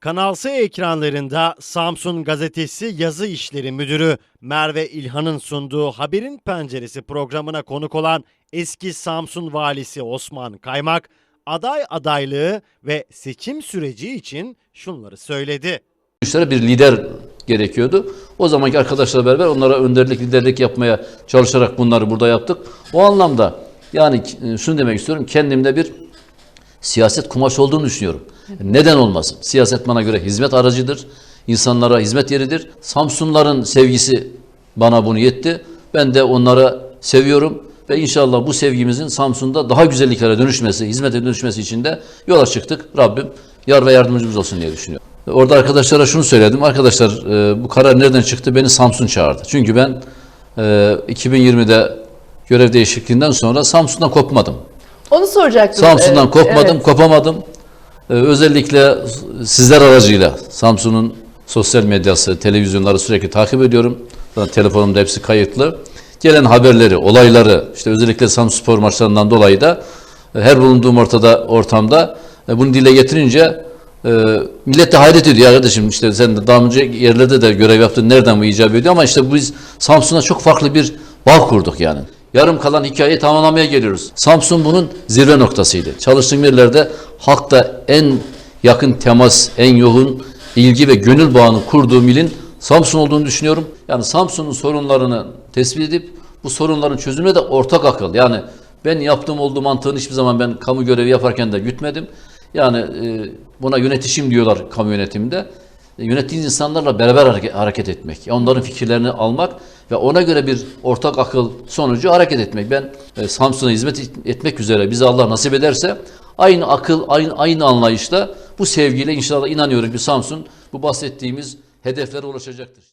Kanal S ekranlarında Samsun Gazetesi yazı işleri müdürü Merve İlhan'ın sunduğu Haberin Penceresi programına konuk olan eski Samsun valisi Osman Kaymak, aday adaylığı ve seçim süreci için şunları söyledi. işlere bir lider gerekiyordu. O zamanki arkadaşlarla beraber onlara önderlik, liderlik yapmaya çalışarak bunları burada yaptık. O anlamda yani e, şunu demek istiyorum. Kendimde bir siyaset kumaşı olduğunu düşünüyorum. Neden olmasın? Siyaset bana göre hizmet aracıdır. İnsanlara hizmet yeridir. Samsunların sevgisi bana bunu yetti. Ben de onlara seviyorum ve inşallah bu sevgimizin Samsun'da daha güzelliklere dönüşmesi, hizmete dönüşmesi için de yola çıktık. Rabbim yar ve yardımcımız olsun diye düşünüyorum. Orada arkadaşlara şunu söyledim. Arkadaşlar e, bu karar nereden çıktı? Beni Samsun çağırdı. Çünkü ben e, 2020'de görev değişikliğinden sonra Samsun'dan kopmadım. Onu soracaktım. Samsun'dan Ee, kopmadım, evet. kopamadım. Ee, özellikle sizler aracıyla Samsun'un sosyal medyası, televizyonları sürekli takip ediyorum. Zaten telefonumda hepsi kayıtlı. Gelen haberleri, olayları, işte özellikle Samsun spor maçlarından dolayı da e, her bulunduğum ortada ortamda e, bunu dile getirince e, millet de hayret ediyor "Ya kardeşim işte sen de daha önce yerlerde de görev yaptın nereden bu icap ediyor ama işte biz Samsun'a çok farklı bir bağ kurduk yani. Yarım kalan hikayeyi tamamlamaya geliyoruz. Samsun bunun zirve noktasıydı. Çalıştığım yerlerde halkta en yakın temas, en yoğun ilgi ve gönül bağını kurduğum ilin Samsun olduğunu düşünüyorum. Yani Samsun'un sorunlarını tespit edip bu sorunların çözümüne de ortak akıl. Yani ben yaptığım olduğu mantığını hiçbir zaman ben kamu görevi yaparken de gütmedim. Yani e, buna yönetişim diyorlar kamu yönetiminde. E, Yönettiğiniz insanlarla beraber hareket, etmek, onların fikirlerini almak ve ona göre bir ortak akıl sonucu hareket etmek. Ben e, Samsun'a hizmet et- etmek üzere bize Allah nasip ederse aynı akıl, aynı, aynı anlayışla bu sevgiyle inşallah inanıyorum ki Samsun bu bahsettiğimiz hedeflere ulaşacaktır.